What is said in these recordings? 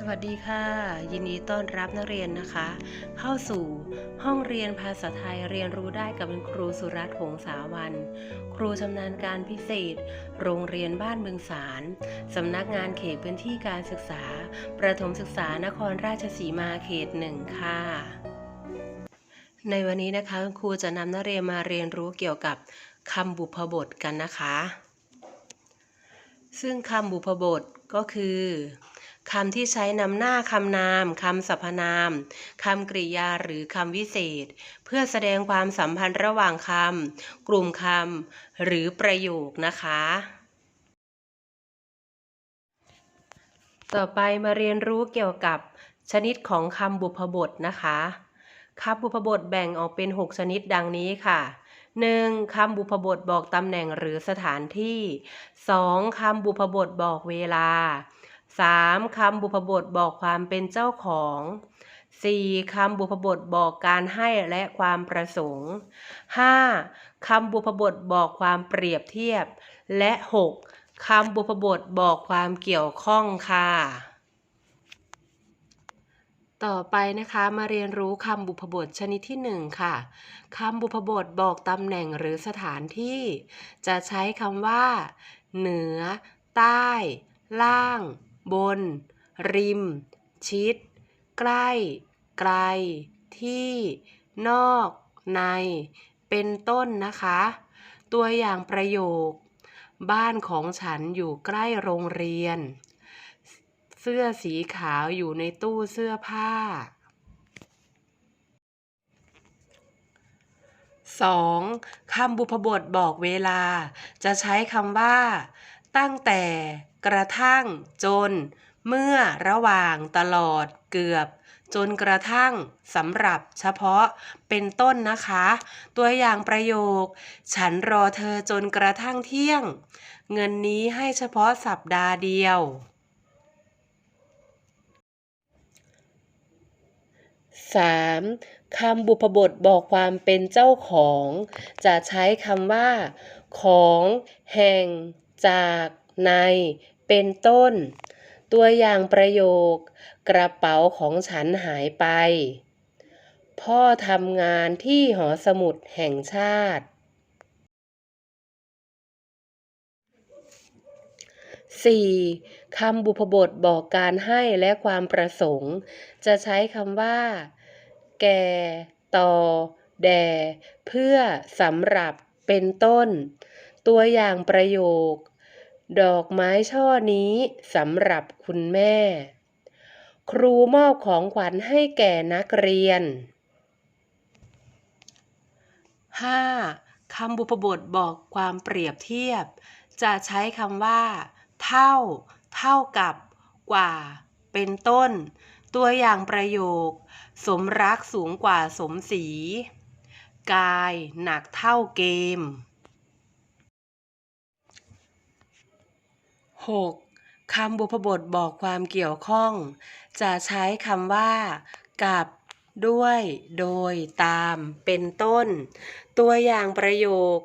สวัสดีค่ะ ยินดีต้อนรับนักเรียนนะคะ เข้าสู่ห้องเรียนภาษาไทยเรียนรู้ได้กับคุณครูสุรัตน์หงสาวัน ครูชำนาญการพิเศษ โรงเรียนบ้านเมืองสารสำนักงานเขตพื้นที่การศึกษา ประถมศึกษานครราชสีมาเขตหนึ่งค่ะ ในวันนี้นะคะคุณครูจะนำนักเรียนมาเรียนรู้เกี่ยวกับคำบุพบทกันนะคะ ซึ่งคำบุพบทก็คือ คำที่ใช้นำหน้าคำนามคำสรรพนามคำกริยาหรือคำวิเศษ เพื่อแสดงความสัมพันธ์ระหว่างคำกลุ่มคำหรือประโยคนะคะ ต่อไปมาเรียนรู้เกี่ยวกับชนิดของคำบุพบทนะคะคำบุพบทแบ่งออกเป็น 6 ชนิดดังนี้ค่ะ 1. คำบุพบทบอกตำแหน่งหรือสถานที่ 2. คำบุพบทบอกเวลา 3. คำบุพบทบอกความเป็นเจ้าของ 4. คำบุพบทบอกการให้และความประสงค์ 5. คำบุพบทบอกความเปรียบเทียบ และ 6. คำบุพบทบอกความเกี่ยวข้องค่ะ ต่อไปนะคะมาเรียนรู้คำบุพบทชนิดที่ 1 ค่ะคำบุพบทบอกตำแหน่งหรือสถานที่ จะใช้คำว่า เหนือ ใต้ ล่าง บน ริม ชิด ใกล้ ไกล ที่ นอก ใน เป็นต้นนะคะ ตัวอย่างประโยค บ้านของฉันอยู่ใกล้โรงเรียน เสื้อสีขาวอยู่ในตู้เสื้อผ้า 2. คำบุพบทบอกเวลา จะใช้คำว่า ตั้งแต่กระทั่งจน เมื่อระหว่างตลอดเกือบ จนกระทั่งสำหรับเฉพาะเป็นต้นนะคะ ตัวอย่างประโยค ฉันรอเธอจนกระทั่งเที่ยง เงินนี้ให้เฉพาะสัปดาห์เดียว 3. คำบุพบทบอกความเป็นเจ้าของ จะใช้คำว่า ของ แห่ง จากใน เป็นต้น ตัวอย่างประโยค กระเป๋าของฉันหายไป พ่อทำงานที่หอสมุดแห่งชาติ 4. คำบุพบทบอกการให้และความประสงค์ จะใช้คำว่า แก่ ต่อ แด่ เพื่อ สำหรับ เป็นต้น ตัวอย่างประโยค ดอกไม้ช่อนี้สำหรับคุณแม่ ครูมอบของขวัญให้แก่นักเรียน 5. คำบุพบทบอกความเปรียบเทียบ จะใช้คำว่า เท่า เท่ากับ กว่า เป็นต้น ตัวอย่างประโยค สมรักสูงกว่าสมศรีกายหนักเท่าเกม 6. คำบุพบทบอกความเกี่ยวข้อง จะใช้คำว่า กับ ด้วย โดย ตาม เป็นต้น ตัวอย่างประโยค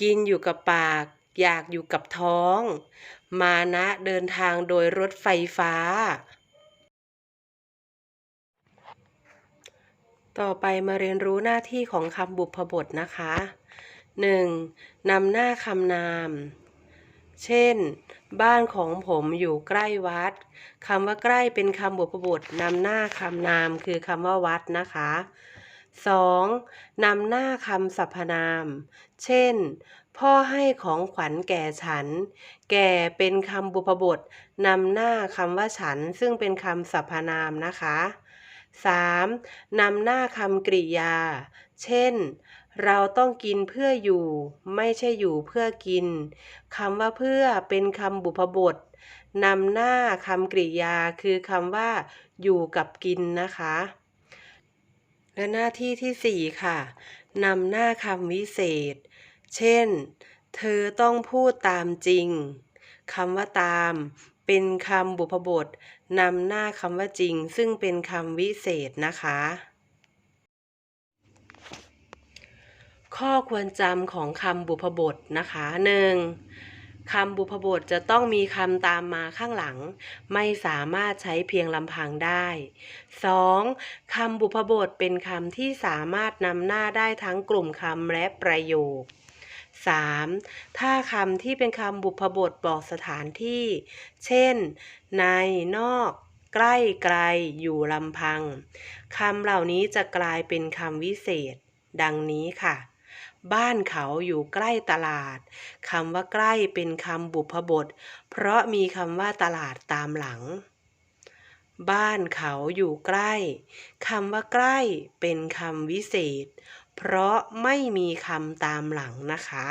กินอยู่กับปาก อยากอยู่กับท้อง มานะเดินทางโดยรถไฟฟ้า ต่อไปมาเรียนรู้หน้าที่ของคำบุพบทนะคะ 1. นำหน้าคำนาม เช่น บ้านของผมอยู่ใกล้วัดคำว่าใกล้เป็นคำบุพบทนำหน้าคำนามคือคำว่าวัดนะคะ 2. นำหน้าคำสรรพนาม เช่น พ่อให้ของขวัญแก่ฉัน แก่เป็นคำบุพบทนำหน้าคำว่าฉัน ซึ่งเป็นคำสรรพนามนะคะ 3. นำหน้าคำกริยา เช่น เราต้องกินเพื่ออยู่ ไม่ใช่อยู่เพื่อกินคำว่าเพื่อเป็นคำบุพบทนำหน้าคำกริยาคือคำว่า อยู่กับกินนะคะ และหน้าที่ที่ 4 ค่ะนำหน้าคำวิเศษ เช่น เธอต้องพูดตามจริงคำว่าตาม เป็นคำบุพบทนำหน้าคำว่าจริง ซึ่งเป็นคำวิเศษนะคะ ข้อควรจำของคำบุพบทนะคะ 1. คำบุพบทจะต้องมีคำตามมาข้างหลัง ไม่สามารถใช้เพียงลำพังได้ 2. คำบุพบทเป็นคำที่สามารถนำหน้าได้ทั้งกลุ่มคำและประโยค 3. ถ้าคำที่เป็นคำบุพบทบอกสถานที่ เช่น ในนอก ใกล้ไกล อยู่ลำพัง คำเหล่านี้จะกลายเป็นคำวิเศษ ดังนี้ค่ะ บ้านเขาอยู่ใกล้ตลาดคำว่าใกล้เป็นคำบุพบท เพราะมีคำว่าตลาดตามหลัง บ้านเขาอยู่ใกล้คำว่าใกล้เป็นคำวิเศษ เพราะไม่มีคำตามหลังนะคะ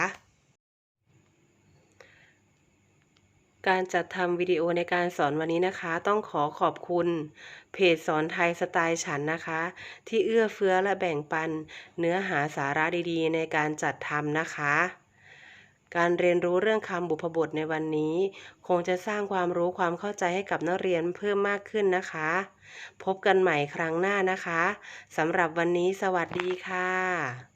การจัดทำวิดีโอในการสอนวันนี้นะคะ ต้องขอขอบคุณ เพจสอนไทยสไตล์ฉันนะคะ ที่เอื้อเฟื้อและแบ่งปันเนื้อหาสาระดีๆ ในการจัดทำนะคะ การเรียนรู้เรื่องคำบุพบทในวันนี้ คงจะสร้างความรู้ความเข้าใจให้กับนักเรียนเพิ่มมากขึ้นนะคะ พบกันใหม่ครั้งหน้านะคะสำหรับวันนี้สวัสดีค่ะ